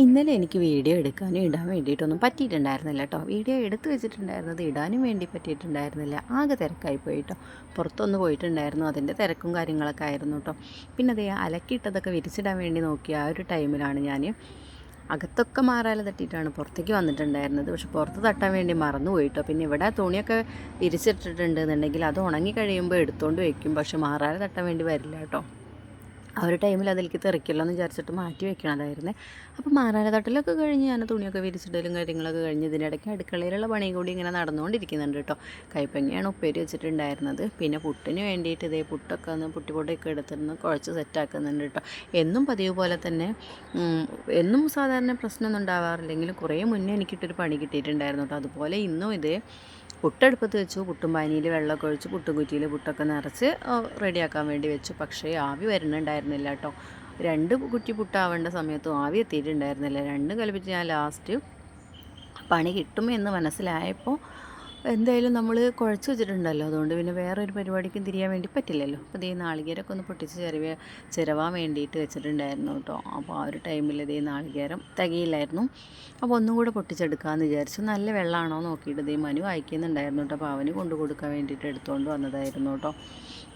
ഇന്നലെ എനിക്ക് വീഡിയോ എടുക്കാനും ഇടാൻ വേണ്ടിയിട്ടൊന്നും പറ്റിയിട്ടുണ്ടായിരുന്നില്ല കേട്ടോ. വീഡിയോ എടുത്തു വെച്ചിട്ടുണ്ടായിരുന്നത് ഇടാനും വേണ്ടി പറ്റിയിട്ടുണ്ടായിരുന്നില്ല. ആകെ തിരക്കായി പോയിട്ടോ. പുറത്തൊന്ന് പോയിട്ടുണ്ടായിരുന്നു. അതിന്റെ തിരക്കും കാര്യങ്ങളൊക്കെ ആയിരുന്നു കേട്ടോ. പിന്നെ അതേ അലക്കിയിട്ടതൊക്കെ വിരിച്ചിടാൻ വേണ്ടി നോക്കിയ ആ ഒരു ടൈമിലാണ് ഞാൻ അകത്തൊക്കെ മാറാല തട്ടിയിട്ടാണ് പുറത്തേക്ക് വന്നിട്ടുണ്ടായിരുന്നത്. പക്ഷെ പുറത്ത് തട്ടാൻ വേണ്ടി മറന്നു പോയിട്ടോ പിന്നെ ഇവിടെ തുണിയൊക്കെ വിരിച്ചിട്ടിട്ടുണ്ട് എന്നുണ്ടെങ്കിൽ അത് ഉണങ്ങി കഴിയുമ്പോൾ എടുത്തുകൊണ്ട് വയ്ക്കും പക്ഷെ മാറാല തട്ടാൻ വേണ്ടി വരില്ല കേട്ടോ. ആ ഒരു ടൈമിൽ അതിലേക്ക് തെറിക്കല്ലോ എന്ന് വിചാരിച്ചിട്ട് മാറ്റി വെക്കണതായിരുന്നു അപ്പോൾ മാറാല തട്ടലൊക്കെ കഴിഞ്ഞ് ഞാൻ തുണിയൊക്കെ വിരിച്ചിടലും കാര്യങ്ങളൊക്കെ കഴിഞ്ഞ് ഇതിനിടയ്ക്ക് അടുക്കളയിലുള്ള പണി കൂടി ഇങ്ങനെ നടന്നുകൊണ്ടിരിക്കുന്നുണ്ട് കേട്ടോ. കൈപ്പങ്ങയാണ് ഉപ്പേരി വെച്ചിട്ടുണ്ടായിരുന്നത്. പിന്നെ പുട്ടിന് വേണ്ടിയിട്ട് ഇതേ പുട്ടൊക്കെ ഒന്ന് പുട്ടിപ്പൊടിയൊക്കെ എടുത്തിരുന്ന് കുഴച്ച് സെറ്റാക്കുന്നുണ്ട് കേട്ടോ. എന്നും പതിവ് പോലെ തന്നെ എന്നും സാധാരണ പ്രശ്നമൊന്നും ഉണ്ടാവാറില്ലെങ്കിലും കുറേ മുന്നേ എനിക്കിട്ടൊരു പണി കിട്ടിയിട്ടുണ്ടായിരുന്നു കേട്ടോ. അതുപോലെ ഇന്നും ഇതേ പുട്ടെടുപ്പത്ത് വെച്ചു പുട്ടും പാനിയിൽ വെള്ളമൊക്കെ ഒഴിച്ച് പുട്ടും കുറ്റിയിൽ പുട്ടൊക്കെ നിറച്ച് റെഡിയാക്കാൻ വേണ്ടി വെച്ചു. പക്ഷേ ആവി വരുന്നുണ്ടായിരുന്നില്ല കേട്ടോ. രണ്ട് കുറ്റി പുട്ടാവേണ്ട സമയത്തും ആവി എത്തിയിട്ടുണ്ടായിരുന്നില്ല. രണ്ടും കൽപ്പിച്ച് ഞാൻ ലാസ്റ്റ് പണി കിട്ടും എന്ന് മനസ്സിലായപ്പോൾ എന്തായാലും നമ്മൾ കുഴച്ച് വെച്ചിട്ടുണ്ടല്ലോ. അതുകൊണ്ട് പിന്നെ വേറെ ഒരു പരിപാടിക്കും തിരിയാൻ വേണ്ടി പറ്റില്ലല്ലോ. അപ്പോൾ ഈ നാളികേരമൊക്കെ ഒന്ന് പൊട്ടിച്ച് ചെറിയ ചിരവാൻ വേണ്ടിയിട്ട് വെച്ചിട്ടുണ്ടായിരുന്നു കേട്ടോ. അപ്പോൾ ആ ഒരു ടൈമിൽ ഇതേ നാളികേരം തികയില്ലായിരുന്നു. അപ്പോൾ ഒന്നും കൂടെ പൊട്ടിച്ചെടുക്കാമെന്ന് വിചാരിച്ചു. നല്ല വെള്ളമാണോ നോക്കിയിട്ട് ദേ മനു അയക്കുന്നുണ്ടായിരുന്നു കേട്ടോ. അപ്പോൾ അവന് കൊണ്ടു കൊടുക്കാൻ വേണ്ടിയിട്ട് എടുത്തുകൊണ്ട് വന്നതായിരുന്നു കേട്ടോ.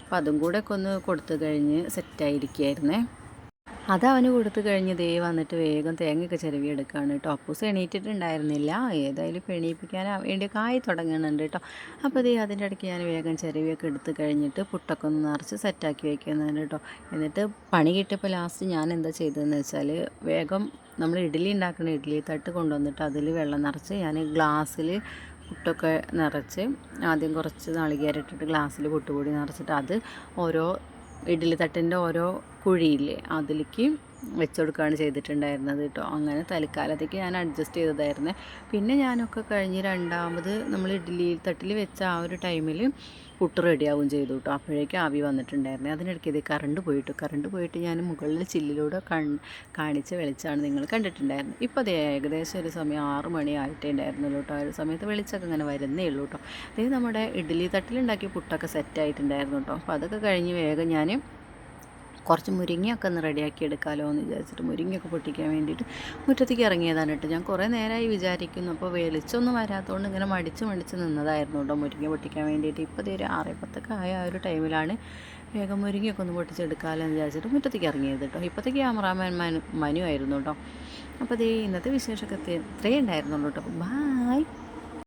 അപ്പോൾ അതും കൂടെ ഒക്കെ ഒന്ന് കൊടുത്തു കഴിഞ്ഞ് സെറ്റായിരിക്കുകയായിരുന്നേ അത് അവന് കൊടുത്തു കഴിഞ്ഞ് ദേ വന്നിട്ട് വേഗം തേങ്ങയൊക്കെ ചിരവി എടുക്കുകയാണ് കേട്ടോ അപ്പൂസ് എണീറ്റിട്ടുണ്ടായിരുന്നില്ല. ഏതായാലും എണീപ്പിക്കാൻ വേണ്ടി കായ് തുടങ്ങുന്നുണ്ട് കേട്ടോ അപ്പോൾ ദേ അതിന്റെ ഇടയ്ക്ക് ഞാൻ വേഗം ചിരവിയൊക്കെ എടുത്ത് കഴിഞ്ഞിട്ട് പുട്ടൊക്കെ ഒന്ന് നിറച്ച് സെറ്റാക്കി വയ്ക്കുന്നുണ്ട് കേട്ടോ എന്നിട്ട് പണി കിട്ടിയപ്പോൾ ലാസ്റ്റ് ഞാൻ എന്താ ചെയ്തതെന്ന് വെച്ചാൽ വേഗം നമ്മൾ ഇഡ്ഡലി ഉണ്ടാക്കുന്ന ഇഡ്ഡലി തട്ട് കൊണ്ടുവന്നിട്ട് അതിൽ വെള്ളം നിറച്ച് ഞാൻ ഗ്ലാസ്സിൽ പുട്ടൊക്കെ നിറച്ച് ആദ്യം കുറച്ച് നാളികേരം ഇട്ടിട്ട് ഗ്ലാസ്സിൽ പുട്ടുപൊടി നിറച്ചിട്ട് അത് ഓരോ ഇഡ്ഡലി തട്ടിന്റെ ഓരോ കുഴിയില്ലേ അതിലേക്ക് വെച്ച് കൊടുക്കുകയാണ് ചെയ്തിട്ടുണ്ടായിരുന്നത് കേട്ടോ. അങ്ങനെ തൽക്കാലത്തേക്ക് ഞാൻ അഡ്ജസ്റ്റ് ചെയ്തതായിരുന്നു. പിന്നെ ഞാനൊക്കെ കഴിഞ്ഞ് രണ്ടാമത് നമ്മൾ ഇഡ്ഡലി തട്ടിൽ വെച്ച ആ ഒരു ടൈമിൽ പുട്ട് റെഡിയാവും ചെയ്തു കേട്ടോ. അപ്പോഴേക്കും ആവി വന്നിട്ടുണ്ടായിരുന്നു. അതിനിടയ്ക്ക് ഇത് കറണ്ട് പോയിട്ട് കറണ്ട് പോയിട്ട് ഞാൻ മുകളിൽ ചില്ലിലൂടെ കൺ കാണിച്ച വെളിച്ചാണ് നിങ്ങൾ കണ്ടിട്ടുണ്ടായിരുന്നത്. ഇപ്പോൾ അതേ ഏകദേശം ഒരു സമയം ആറ് മണി ആയിട്ടേ ഉണ്ടായിരുന്നുള്ളൂ കേട്ടോ. ആ ഒരു സമയത്ത് വെളിച്ചമൊക്കെ ഇങ്ങനെ വരുന്നേ ഉള്ളൂ കേട്ടോ. അതായത് നമ്മുടെ ഇഡ്ഡലി തട്ടിലുണ്ടാക്കിയ പുട്ടൊക്കെ സെറ്റായിട്ടുണ്ടായിരുന്നു കേട്ടോ. അപ്പോൾ അതൊക്കെ കഴിഞ്ഞ് വേഗം ഞാൻ കുറച്ച് മുരിങ്ങയൊക്കെ ഒന്ന് റെഡിയാക്കി എടുക്കാമല്ലോ എന്ന് വിചാരിച്ചിട്ട് മുരിങ്ങയൊക്കെ പൊട്ടിക്കാൻ വേണ്ടിയിട്ട് മുറ്റത്തേക്ക് ഇറങ്ങിയതാണ് കേട്ടോ. ഞാൻ കുറേ നേരമായി വിചാരിക്കുന്നു. അപ്പോൾ വെളിച്ചൊന്നും വരാത്തതുകൊണ്ട് ഇങ്ങനെ മടിച്ച് മടിച്ച് നിന്നതായിരുന്നു കേട്ടോ മുരിങ്ങ പൊട്ടിക്കാൻ വേണ്ടിയിട്ട്. ഇപ്പോൾ തീരെ ആറേ പത്തൊക്കെ ആയ ഒരു ടൈമിലാണ് വേഗം മുരിങ്ങയൊക്കെ ഒന്ന് പൊട്ടിച്ചെടുക്കാമല്ലോ എന്ന് വിചാരിച്ചിട്ട് മുറ്റത്തേക്ക് ഇറങ്ങിയത് കേട്ടോ. ഇപ്പോഴത്തെ ക്യാമറാമാൻ മനു ആയിരുന്നു കേട്ടോ. അപ്പോൾ ദേ ഇന്നത്തെ വിശേഷമൊക്കെ ഇത്രയേ ഉണ്ടായിരുന്നുള്ളൂ കേട്ടോ. ബായ്